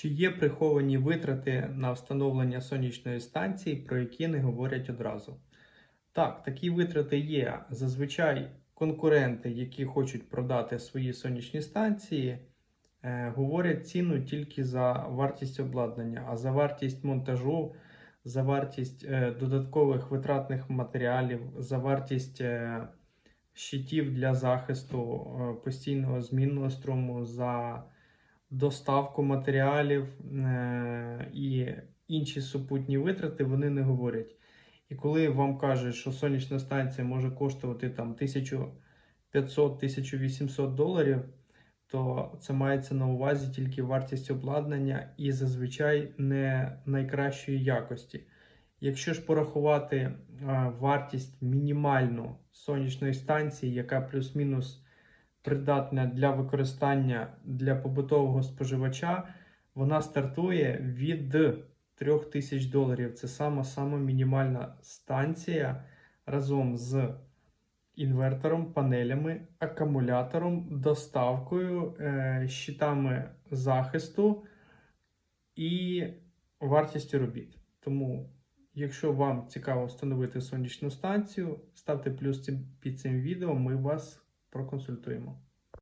Чи є приховані витрати на встановлення сонячної станції, про які не говорять одразу? Так, такі витрати є. Зазвичай конкуренти, які хочуть продати свої сонячні станції, е, говорять ціну тільки за вартість обладнання, а за вартість монтажу, за вартість е, додаткових витратних матеріалів, за вартість е, щитів для захисту постійного змінного струму, за доставку матеріалів е, і інші супутні витрати вони не говорять. І коли вам кажуть, що сонячна станція може коштувати там 1500-1800 доларів, то це мається на увазі тільки вартість обладнання і зазвичай не найкращої якості. Якщо ж порахувати вартість мінімальну сонячної станції, яка плюс-мінус придатна для використання для побутового споживача, вона стартує від 3000 доларів. Це сама сама мінімальна станція разом з інвертором, панелями, акумулятором, доставкою, е, щитами захисту і вартістю робіт. Тому, якщо вам цікаво встановити сонячну станцію, ставте плюс під цим відео, ми вас проконсультуємо.